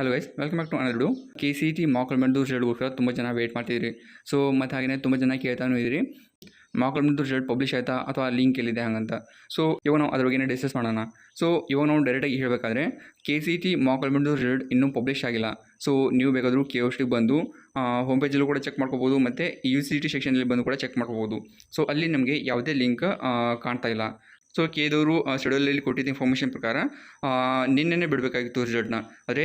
Hello guys welcome back to ಅನರ್ಡು K C T ಮಾಕಲ್ಮೆಂಟ್ದು ರಿಸಲ್ಟ್ಗೋಸ್ಕರ ತುಂಬ ಜನ ವೇಟ್ ಮಾಡ್ತಿದ್ರಿ. ಸೊ ಮತ್ತು ಹಾಗೆಯೇ ತುಂಬ ಜನ ಕೇಳ್ತಾನೂ ಇದ್ದೀರಿ ಮಾಕಲ್ಮೆಂಟ್ದು ರಿಸಲ್ಟ್ ಪಬ್ಲಿಷ್ ಆಯಿತಾ ಅಥವಾ ಲಿಂಕ್ ಎಲ್ಲಿದೆ ಹಾಗಂತ? ಸೊ ಇವಾಗ ನಾವು ಅದ್ರ ಬಗ್ಗೆ ಡಿಸ್ಕಸ್ ಮಾಡೋಣ. ಸೊ ಇವಾಗ ನಾವು ಡೈರೆಕ್ಟಾಗಿ ಹೇಳಬೇಕಾದ್ರೆ ಕೆ ಸಿ ಟಿ ಮಾಕಲ್ಮೆಂಟ್ದು ರಿಸಲ್ಟ್ ಇನ್ನೂ ಪಬ್ಲಿಷ್ ಆಗಿಲ್ಲ. ಸೊ ನೀವು ಬೇಕಾದರೂ ಕೆ ಒ ಟಿಗೆ ಬಂದು ಹೋಮ್ ಪೇಜಲ್ಲೂ ಕೂಡ ಚೆಕ್ ಮಾಡ್ಕೋಬೋದು, ಮತ್ತು ಯು ಸಿ ಟಿ ಸೆಕ್ಷನಲ್ಲಿ ಬಂದು ಕೂಡ ಚೆಕ್ ಮಾಡ್ಕೋಬೋದು. ಸೊ ಅಲ್ಲಿ ನಮಗೆ ಯಾವುದೇ ಲಿಂಕ್ ಕಾಣ್ತಾ ಇಲ್ಲ. ಸೊ ಕೇದವರು ಶೆಡ್ಯೂಲಲ್ಲಿ ಕೊಟ್ಟಿದ್ದ ಇನ್ಫಾರ್ಮೇಷನ್ ಪ್ರಕಾರ ನಿನ್ನೆನೇ ಬಿಡಬೇಕಾಗಿತ್ತು ರಿಸಲ್ಟ್ನ ಆದರೆ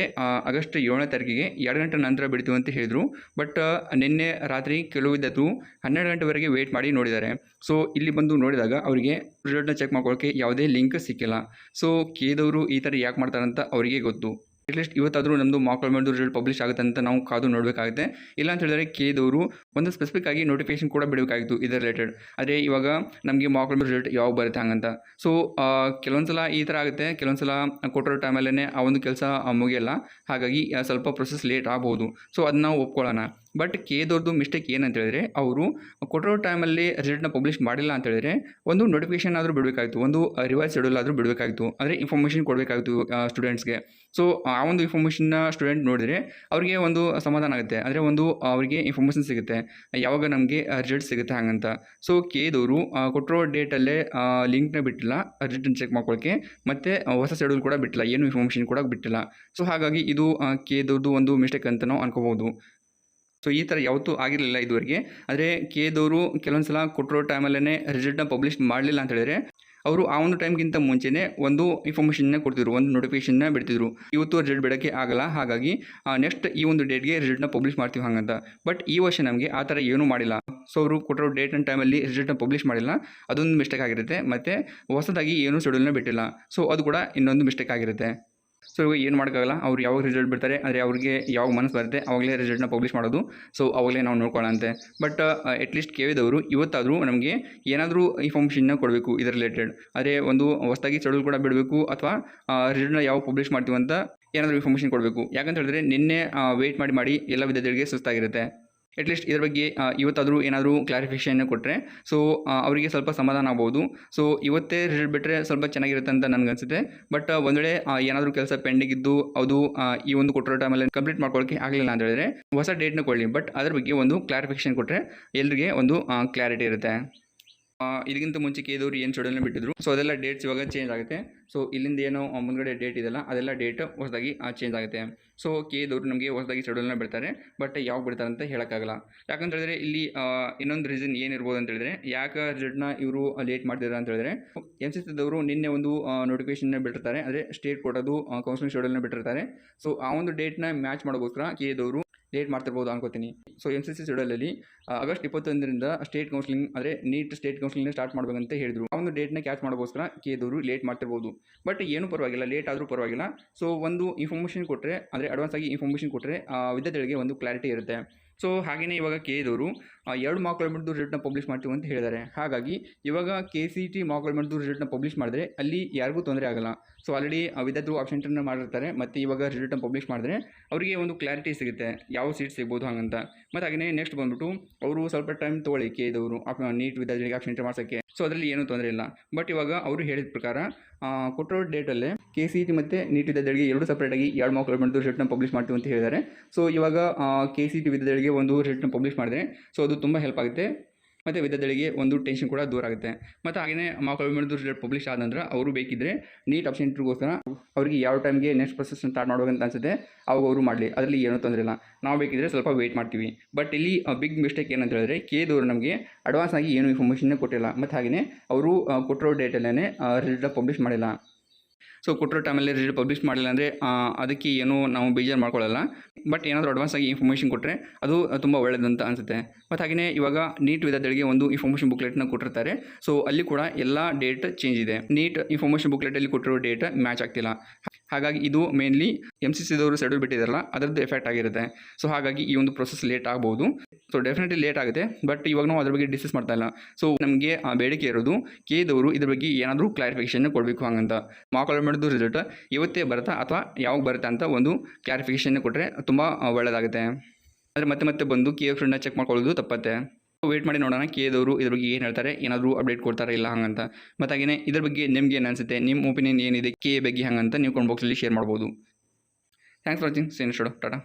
ಆಗಸ್ಟ್ ಏಳನೇ ತಾರೀಕಿಗೆ ಎರಡು ಗಂಟೆ ನಂತರ ಬಿಡ್ತೀವಿ ಅಂತ ಹೇಳಿದರು. ಬಟ್ ನಿನ್ನೆ ರಾತ್ರಿ ಕೆಲವು ವಿದ್ಯಾರ್ಥಿಗಳು ಹನ್ನೆರಡು ಗಂಟೆವರೆಗೆ ವೇಟ್ ಮಾಡಿ ನೋಡಿದ್ದಾರೆ. ಸೊ ಇಲ್ಲಿ ಬಂದು ನೋಡಿದಾಗ ಅವರಿಗೆ ರಿಸಲ್ಟ್ನ ಚೆಕ್ ಮಾಡ್ಕೊಳ್ಳೋಕ್ಕೆ ಯಾವುದೇ ಲಿಂಕ್ ಸಿಕ್ಕಿಲ್ಲ. ಸೊ ಕೇದವರು ಈ ಥರ ಯಾಕೆ ಮಾಡ್ತಾರಂತ ಅವರಿಗೆ ಗೊತ್ತು. ಅಟ್ಲೀಸ್ಟ್ ಇವತ್ತಾದರೂ ನಮ್ಮದು ಮಾಕಲ್ಮೆಂಟ್ದು ರಿಸಲ್ಟ್ ಪಬ್ಲಿಷ್ ಆಗುತ್ತೆ ಅಂತ ನಾವು ಕಾದು ನೋಡಬೇಕಾಗುತ್ತೆ. ಇಲ್ಲ ಅಂತ ಹೇಳಿದ್ರೆ ಕೇದವರು ಒಂದು ಸ್ಪೆಸಿಫಿಕ್ ಆಗಿ ನೋಟಿಫಿಕೇಶನ್ ಕೂಡ ಬಿಡಬೇಕಾಗಿತ್ತು ಇದರ ರಿಲೇಟೆಡ್ ಆದರೆ ಇವಾಗ ನಮಗೆ ಮಾಕಲ್ಮೆಂಟ್ ರಿಸಲ್ಟ್ ಯಾವಾಗ ಬರುತ್ತೆ ಹಂಗಂತ. ಸೊ ಕೆಲವೊಂದು ಸಲ ಈ ಥರ ಆಗುತ್ತೆ. ಕೆಲವೊಂದು ಸಲ ಕೊಟ್ಟಿರೋ ಟೈಮಲ್ಲೇ ಆ ಒಂದು ಕೆಲಸ ಮುಗಿಯಲ್ಲ. ಹಾಗಾಗಿ ಸ್ವಲ್ಪ ಪ್ರೊಸೆಸ್ ಲೇಟ್ ಆಗ್ಬೋದು. ಸೊ ಅದನ್ನ ನಾವು ಒಪ್ಕೊಳ್ಳೋಣ. ಬಟ್ ಕೇದವ್ರದ್ದು ಮಿಸ್ಟೇಕ್ ಏನಂತ ಹೇಳಿದ್ರೆ, ಅವರು ಕೊಟ್ಟಿರೋ ಟೈಮಲ್ಲಿ ರಿಸಲ್ಟ್ನ ಪಬ್ಲಿಷ್ ಮಾಡಿಲ್ಲ ಅಂತ ಹೇಳಿದ್ರೆ, ಒಂದು ನೋಟಿಫಿಕೇಶನ್ ಆದರೂ ಬಿಡಬೇಕಾಗಿತ್ತು, ಒಂದು ರಿವೈಸ್ ಶೆಡ್ಯೂಲ್ ಆದರೂ ಬಿಡಬೇಕಾಗಿತ್ತು. ಅಂದರೆ ಇನ್ಫಾರ್ಮೇಷನ್ ಕೊಡಬೇಕಾಗಿತ್ತು ಸ್ಟೂಡೆಂಟ್ಸ್ಗೆ ಸೊ ಆ ಒಂದು ಇನ್ಫಾರ್ಮೇಷನ್ನ ಸ್ಟೂಡೆಂಟ್ ನೋಡಿದರೆ, ಅವರಿಗೆ ಒಂದು ಸಮಾಧಾನ ಆಗುತ್ತೆ. ಅಂದರೆ ಒಂದು, ಅವರಿಗೆ ಇನ್ಫಾರ್ಮೇಷನ್ ಸಿಗುತ್ತೆ. ಯಾವಾಗ ನಮಗೆ ರಿಸಲ್ಟ್ ಸಿಗುತ್ತೆ ಹಾಗಂತ. ಸೊ ಕೇದವರು ಕೊಟ್ಟಿರೋ ಡೇಟಲ್ಲೇ ಲಿಂಕ್ನ ಬಿಟ್ಟಿಲ್ಲ ರಿಟರ್ನ್ ಚೆಕ್ ಮಾಡ್ಕೊಳ್ಳೋಕ್ಕೆ ಮತ್ತು ಹೊಸ ಶೆಡ್ಯೂಲ್ ಕೂಡ ಬಿಟ್ಟಿಲ್ಲ, ಏನು ಇನ್ಫಾರ್ಮೇಷನ್ ಕೂಡ ಬಿಟ್ಟಿಲ್ಲ. ಸೊ ಹಾಗಾಗಿ ಇದು ಕೇದವ್ರದ್ದು ಒಂದು ಮಿಸ್ಟೇಕ್ ಅಂತ ನಾವು ಅನ್ಕೋಬೋದು ಸೊ ಈ ಥರ ಯಾವತ್ತೂ ಆಗಿರಲಿಲ್ಲ ಇದುವರೆಗೆ. ಆದರೆ ಕೇದವರು ಕೆಲವೊಂದು ಸಲ ಕೊಟ್ಟಿರೋ ಟೈಮಲ್ಲೇ ರಿಸಲ್ಟ್ನ ಪಬ್ಲಿಷ್ ಮಾಡಲಿಲ್ಲ ಅಂತ ಹೇಳಿದ್ರೆ, ಅವರು ಆ ಒಂದು ಟೈಮ್ಗಿಂತ ಮುಂಚೆನೇ ಒಂದು ಇನ್ಫಾರ್ಮೇಷನ್ನ ಕೊಡ್ತಿದ್ರು, ಒಂದು ನೋಟಿಫಿಕೇಷನ್ನ ಬಿಡ್ತಿದ್ರು. ಇವತ್ತು ರಿಸಲ್ಟ್ ಬಿಡೋಕ್ಕೆ ಆಗಲ್ಲ. ಹಾಗಾಗಿ ನೆಕ್ಸ್ಟ್ ಈ ಒಂದು ಡೇಟ್ಗೆ ರಿಸಲ್ಟ್ನ ಪಬ್ಲಿಷ್ ಮಾಡ್ತೀವಿ ಹಾಗಂತ. ಬಟ್ ಈ ವರ್ಷ ನಮಗೆ ಆ ಥರ ಏನೂ ಮಾಡಿಲ್ಲ. ಸೊ ಅವರು ಕೊಟ್ಟಿರೋ ಡೇಟ್ ಆ್ಯಂಡ್ ಟೈಮಲ್ಲಿ ರಿಸಲ್ಟ್ನ ಪಬ್ಲಿಷ್ ಮಾಡಿಲ್ಲ. ಅದೊಂದು ಮಿಸ್ಟೇಕ್ ಆಗಿರುತ್ತೆ. ಮತ್ತು ಹೊಸದಾಗಿ ಏನೂ ಶೆಡ್ಯೂಲ್ನ ಬಿಟ್ಟಿಲ್ಲ. ಸೊ ಅದು ಕೂಡ ಇನ್ನೊಂದು ಮಿಸ್ಟೇಕ್ ಆಗಿರುತ್ತೆ. ಸೊ ಇವಾಗ ಏನು ಮಾಡೋಕ್ಕಾಗಲ್ಲ. ಅವ್ರು ಯಾವಾಗ ರಿಸಲ್ಟ್ ಬಿಡ್ತಾರೆ ಅಂದರೆ ಅವ್ರಿಗೆ ಯಾವಾಗ ಮನಸ್ಸು ಬರುತ್ತೆ, ಅವಾಗಲೇ ರಿಸಲ್ಟ್ನ ಪಬ್ಲಿಷ್ ಮಾಡೋದು. ಸೊ ಅವಾಗಲೇ ನಾವು ನೋಡ್ಕೊಳ್ಳೋಂತೆ ಬಟ್ ಅಟ್ಲೀಸ್ಟ್ ಕೇಳಿದವರು ಇವತ್ತಾದರೂ ನಮಗೆ ಏನಾದರೂ ಇನ್ಫಾರ್ಮೇಷನ್ನ ಕೊಡಬೇಕು ಇದರ ರಿಲೇಟೆಡ್ ಅದೇ ಒಂದು ಹೊಸದಾಗಿ ಶೆಡ್ಯೂಲ್ ಕೂಡ ಬಿಡಬೇಕು ಅಥವಾ ರಿಸಲ್ಟ್ನ ಯಾವಾಗ ಪಬ್ಲಿಷ್ ಮಾಡ್ತೀವಿ ಅಂತ ಏನಾದರೂ ಇನ್ಫಾರ್ಮೇಷನ್ ಕೊಡಬೇಕು. ಯಾಕಂತ ಹೇಳಿದ್ರೆ ನಿನ್ನೆ ವೆಯ್ಟ್ ಮಾಡಿ ಮಾಡಿ ಎಲ್ಲ ವಿದ್ಯಾರ್ಥಿಗಳಿಗೆ ಸುಸ್ತಾಗಿರುತ್ತೆ. ಅಟ್ಲೀಸ್ಟ್ ಇದ್ರ ಬಗ್ಗೆ ಇವತ್ತಾದರೂ ಏನಾದರೂ ಕ್ಲಾರಿಫಿಕೇಷನ್ ಕೊಟ್ಟರೆ ಸೊ ಅವರಿಗೆ ಸ್ವಲ್ಪ ಸಮಾಧಾನ ಆಗ್ಬೋದು. ಸೊ ಇವತ್ತೇ ರಿಸಲ್ಟ್ ಬಿಟ್ಟರೆ ಸ್ವಲ್ಪ ಚೆನ್ನಾಗಿರುತ್ತೆ ಅಂತ ನನಗನ್ಸುತ್ತೆ ಬಟ್ ಒಂದು ಏನಾದರೂ ಕೆಲಸ ಪೆಂಡಿಂಗ್ ಇದ್ದು, ಅದು ಈ ಒಂದು ಕೊಟ್ಟಿರೋ ಟೈಮಲ್ಲಿ ಕಂಪ್ಲೀಟ್ ಮಾಡ್ಕೊಳ್ಳೋಕ್ಕೆ ಆಗಲಿಲ್ಲ ಅಂತ ಹೇಳಿದ್ರೆ, ಹೊಸ ಡೇಟ್ನ ಕೊಡಲಿ. ಬಟ್ ಅದ್ರ ಬಗ್ಗೆ ಒಂದು ಕ್ಲಾರಿಫಿಕೇಷನ್ ಕೊಟ್ಟರೆ ಎಲ್ರಿಗೆ ಒಂದು ಕ್ಲಾರಿಟಿ ಇರುತ್ತೆ. ಇದಕ್ಕಿಂತ ಮುಂಚೆ ಕೇದವ್ರು ಏನು ಶೆಡ್ಯೂಲ್ನ ಬಿಟ್ಟಿದ್ರು. ಸೊ ಅದೆಲ್ಲ ಡೇಟ್ಸ್ ಇವಾಗ ಚೇಂಜ್ ಆಗುತ್ತೆ. ಸೊ ಇಲ್ಲಿಂದ ಏನೋ ಮುಂದ್ಗಡೆ ಡೇಟ್ ಇದೆಲ್ಲ ಅದೆಲ್ಲ ಡೇಟ್ ಹೊಸದಾಗಿ ಚೇಂಜ್ ಆಗುತ್ತೆ. ಸೊ ಕೇದವ್ರು ನಮಗೆ ಹೊಸದಾಗಿ ಶೆಡ್ಯೂಲ್ನ ಬಿಡ್ತಾರೆ. ಬಟ್ ಯಾವಾಗ ಬಿಡ್ತಾರೆ ಅಂತ ಹೇಳೋಕ್ಕಾಗಲ್ಲ. ಯಾಕಂತ ಹೇಳಿದ್ರೆ ಇಲ್ಲಿ ಇನ್ನೊಂದು ರೀಸನ್ ಏನಿರ್ಬೋದು ಅಂತ ಹೇಳಿದ್ರೆ, ಯಾಕೆ ರಿಸಲ್ಟ್ನ ಇವರು ಲೇಟ್ ಮಾಡ್ತಿದ್ದಾರೆ ಅಂತ ಹೇಳಿದ್ರೆ, ಎನ್ ಸಿ ಸಿದವರು ನಿನ್ನೆ ಒಂದು ನೋಟಿಫಿಕೇಶನ್ನ ಬಿಟ್ಟಿರ್ತಾರೆ. ಅಂದರೆ ಸ್ಟೇಟ್ ಕೊಡೋದು ಕೌನ್ಸಿಲಿಂಗ್ ಶೆಡ್ಯೂಲ್ನ ಬಿಟ್ಟಿರ್ತಾರೆ. ಸೊ ಆ ಒಂದು ಡೇಟ್ನ ಮ್ಯಾಚ್ ಮಾಡೋಕ್ಕೋಸ್ಕರ ಕೇದವರು ಲೇಟ್ ಮಾಡ್ತಿರ್ಬೋದು ಅನ್ಕೋತೀನಿ. ಸೊ ಎನ್ ಸಿ ಸಿ ಶೆಡ್ಯೂಲಲ್ಲಿ ಆಗಸ್ಟ್ ಇಪ್ಪತ್ತೊಂದರಿಂದ ಸ್ಟೇಟ್ ಕೌನ್ಸಿಲಿಂಗ್ ಅಂದರೆ ನೀಟ್ ಸ್ಟೇಟ್ ಕೌನ್ಸಿಲಿಂಗ್ ಸ್ಟಾರ್ಟ್ ಮಾಡಬೇಕಂತ ಹೇಳಿದ್ರು. ಆ ಒಂದು ಡೇಟ್ನ ಕ್ಯಾಚ್ ಮಾಡೋಕ್ಕೋಸ್ಕರ ಕೇದವರು ಲೇಟ್ ಮಾಡ್ತಿರ್ಬೋದು. ಬಟ್ ಏನೂ ಪರವಾಗಿಲ್ಲ ಲೇಟ್ ಆದರೂ ಪರವಾಗಿಲ್ಲ. ಸೊ ಒಂದು ಇನ್ಫಾರ್ಮೇಷನ್ ಕೊಟ್ಟರೆ ಅಂದರೆ ಅಡ್ವಾನ್ಸ್ ಆಗಿ ಇನ್ಫಾರ್ಮೇಷನ್ ಕೊಟ್ಟರೆ ವಿದ್ಯಾರ್ಥಿಗಳಿಗೆ ಒಂದು ಕ್ಲಾರಿಟಿ ಇರುತ್ತೆ. ಸೊ ಹಾಗೆಯೇ ಇವಾಗ ಕೇದವರು ಎರಡು ಮಾರ್ಕ್ಮೆಂಟ್ದು ರಿಸಲ್ಟ್ನ ಪಬ್ಲಿಷ್ ಮಾಡ್ತೀವಿ ಅಂತ ಹೇಳಿದ್ದಾರೆ. ಹಾಗಾಗಿ ಇವಾಗ ಕೆ ಸಿ ಟಿ ಮಾರ್ಕ್ಮೆಂಟ್ದು ರಿಸಲ್ಟ್ನ ಪಬ್ಲಿಷ್ ಮಾಡಿದ್ರೆ ಅಲ್ಲಿ ಯಾರಿಗೂ ತೊಂದರೆ ಆಗಲ್ಲ. ಸೊ ಆಲ್ರೆಡಿ ವಿದ್ಯಾರ್ಥಿಗಳು ಆಪ್ಷನ್ಟನ್ನು ಮಾಡಿರ್ತಾರೆ. ಮತ್ತು ಇವಾಗ ರಿಸಲ್ಟ್ನ ಪಬ್ಲಿಷ್ ಮಾಡಿದ್ರೆ ಅವರಿಗೆ ಒಂದು ಕ್ಲಾರಿಟಿ ಸಿಗುತ್ತೆ. ಯಾವ ಸೀಟ್ ಸಿಗ್ಬೋದು ಹಾಗಂತ. ಮತ್ತು ಹಾಗೆಯೇ ನೆಕ್ಸ್ಟ್ ಬಂದ್ಬಿಟ್ಟು ಅವರು ಸ್ವಲ್ಪ ಟೈಮ್ ತೊಗೊಳ್ಳಿ ಕೇದವರು ನೀಟ್ ವಿದ್ಯಾರ್ಥಿಗಳಿಗೆ ಆಪ್ಷನ್ ಮಾಡ್ಸೋಕ್ಕೆ. ಸೊ ಅದರಲ್ಲಿ ಏನೂ ತೊಂದರೆ ಇಲ್ಲ. ಬಟ್ ಇವಾಗ ಅವರು ಹೇಳಿದ ಪ್ರಕಾರ ಕೊಟ್ಟಿರೋ ಡೇಟಲ್ಲೇ ಕೆ ಸಿ ಟಿ ಮತ್ತು ನೀಟ್ ವಿದ್ಯಾರ್ಥಿಗಳಿಗೆ ಎರಡು ಸಪ್ರೇಟಾಗಿ ಎರಡು ಮಾರ್ಕ್ಮೆಂಟ್ದು ರಿಸಲ್ಟ್ನ ಪಬ್ಲಿಷ್ ಮಾಡ್ತೀವಿ ಅಂತ ಹೇಳಿದ್ದಾರೆ. ಸೊ ಇವಾಗ ಕೆ ಸಿ ಟಿ ವಿದ್ಯಾರ್ಥಿಗಳಿಗೆ ಒಂದು ರಿಸಲ್ಟ್ನ ಪಬ್ಲಿಷ್ ಮಾಡಿದ್ರೆ ಸೊ ಅದು ತುಂಬ ಹೆಲ್ಪ್ ಆಗುತ್ತೆ. ಮತ್ತು ವಿದ್ಯಾರ್ಥಿಗಳಿಗೆ ಒಂದು ಟೆನ್ಷನ್ ಕೂಡ ದೂರ ಆಗುತ್ತೆ. ಮತ್ತು ಹಾಗೆಯೇ ಮಾರ್ಕ್ಮೆಂಟ್ದು ರಿಸಲ್ಟ್ ಪಬ್ಲಿಷ್ ಆದ ನಂತರ ಅವರು ಬೇಕಿದ್ದರೆ ನೀಟ್ ಆಪ್ಷನ್ ಇಂಟ್ರಿಗೋಸ್ಕರ ಅವರಿಗೆ ಯಾವ ಟೈಮ್ಗೆ ನೆಕ್ಸ್ಟ್ ಪ್ರೊಸೆಸ್ ಸ್ಟಾರ್ಟ್ ಮಾಡೋಕಂತ ಅನಿಸುತ್ತೆ, ಅವಾಗ ಅವರು ಮಾಡಲಿ. ಅದರಲ್ಲಿ ಏನೂ ತೊಂದರೆ ಇಲ್ಲ. ನಾವು ಬೇಕಿದ್ರೆ ಸ್ವಲ್ಪ ವೆಯ್ಟ್ ಮಾಡ್ತೀವಿ. ಬಟ್ ಇಲ್ಲಿ ಬಿಗ್ ಮಿಸ್ಟೇಕ್ ಏನಂತ ಹೇಳಿದ್ರೆ ಕೇದವರು ನಮಗೆ ಅಡ್ವಾನ್ಸ್ ಆಗಿ ಏನು ಇನ್ಫಾರ್ಮೇಷನ್ನೇ ಕೊಟ್ಟಿಲ್ಲ. ಮತ್ತು ಹಾಗೆಯೇ ಅವರು ಕೊಟ್ಟಿರೋ ಡೇಟಲ್ಲೇ ರಿಸಲ್ಟ್ ಪಬ್ಲಿಷ್ ಮಾಡಿಲ್ಲ. ಸೊ ಕೊಟ್ಟಿರೋ ಟೈಮಲ್ಲಿ ರಿಸಲ್ಟ್ ಪಬ್ಲಿಷ್ ಮಾಡಿಲ್ಲ ಅಂದರೆ ಅದಕ್ಕೆ ಏನೂ ನಾವು ಬೇಜಾರು ಮಾಡ್ಕೊಳ್ಳಲ್ಲ. ಬಟ್ ಏನಾದರೂ ಅಡ್ವಾನ್ಸ್ ಆಗಿ ಇನ್ಫಾರ್ಮೇಷನ್ ಕೊಟ್ಟರೆ ಅದು ತುಂಬ ಒಳ್ಳೆಯದಂತ ಅನಿಸುತ್ತೆ. ಮತ್ತು ಹಾಗೆಯೇ ಇವಾಗ ನೀಟ್ ವಿದ್ಯಾರ್ಥಿಗಳಿಗೆ ಒಂದು ಇನ್ಫಾರ್ಮೇಷನ್ ಬುಕ್ಲೆಟ್ನ ಕೊಟ್ಟಿರ್ತಾರೆ. ಸೊ ಅಲ್ಲಿ ಕೂಡ ಎಲ್ಲ ಡೇಟ್ ಚೇಂಜ್ ಇದೆ. ನೀಟ್ ಇನ್ಫಾರ್ಮೇಷನ್ ಬುಕ್ಲೆಟಲ್ಲಿ ಕೊಟ್ಟಿರೋ ಡೇಟ್ ಮ್ಯಾಚ್ ಆಗ್ತಿಲ್ಲ. ಹಾಗಾಗಿ ಇದು ಮೇನ್ಲಿ ಎಂ ಸಿ ಸಿದವರು ಶೆಡ್ಯೂಲ್ ಬಿಟ್ಟಿದ್ದಾರಲ್ಲ ಅದರದ್ದು ಎಫೆಕ್ಟ್ ಆಗಿರುತ್ತೆ. ಸೊ ಹಾಗಾಗಿ ಈ ಒಂದು ಪ್ರೊಸೆಸ್ ಲೇಟ್ ಆಗ್ಬೋದು. ಸೊ ಡೆಫಿನೆಟ್ಲಿ ಲೇಟ್ ಆಗುತ್ತೆ ಬಟ್ ಇವಾಗ ನಾವು ಅದ್ರ ಬಗ್ಗೆ ಡಿಸ್ಕಸ್ ಮಾಡ್ತಾ ಇಲ್ಲ. ಸೊ ನಮಗೆ, ಆ, ಬೇಡಿಕೆ ಇರೋದು ಕೇದವರು ಇದ್ರ ಬಗ್ಗೆ ಏನಾದರೂ ಕ್ಲಾರಿಫಿಕೇಷನ್ ಕೊಡಬೇಕು ಹಂಗಂತ. ಮಾರ್ಕ್ಮೆಂಟ್ದು ರಿಸಲ್ಟ್ ಇವತ್ತೇ ಬರುತ್ತಾ ಅಥವಾ ಯಾವಾಗ ಬರುತ್ತೆ ಅಂತ ಒಂದು ಕ್ಲಾರಿಫಿಕೇಷನ್ ಕೊಟ್ಟರೆ ತುಂಬ ಒಳ್ಳೆಯದಾಗುತ್ತೆ ಆದರೆ ಮತ್ತೆ ಮತ್ತೆ ಬಂದು ಕೆ ಎಫ್ ಫ್ರೆಂಡ್ನ ಚೆಕ್ ಮಾಡ್ಕೊಳ್ಳೋದು ತಪ್ಪತ್ತೆ. ವೇಟ್ ಮಾಡಿ ನೋಡೋಣ ಕೇದವರು ಇದ್ರ ಬಗ್ಗೆ ಏನು ಹೇಳ್ತಾರೆ, ಏನಾದರೂ ಅಪ್ಡೇಟ್ ಕೊಡ್ತಾರೆ ಇಲ್ಲ ಹಂಗಂತ. ಮತ್ತು ಹಾಗೆಯೇ ಇದ್ರ ಬಗ್ಗೆ ನಿಮ್ಗೆ ಏನು ಅನಿಸುತ್ತೆ ನಿಮ್ಮ ಒಪಿನಿಯನ್ ಏನಿದೆ, ಕೆ ಬಗ್ಗೆ ಹಂಗಂತ ನೀವು ಕಮೆಂಟ್ ಬಾಕ್ಸಲ್ಲಿ ಶೇರ್ ಮಾಡ್ಬೋದು. ಥ್ಯಾಂಕ್ಸ್ ವಾಚಿಂಗ್ ಸೇನ್ ಶೋಡೋ ಟಾಟಾ.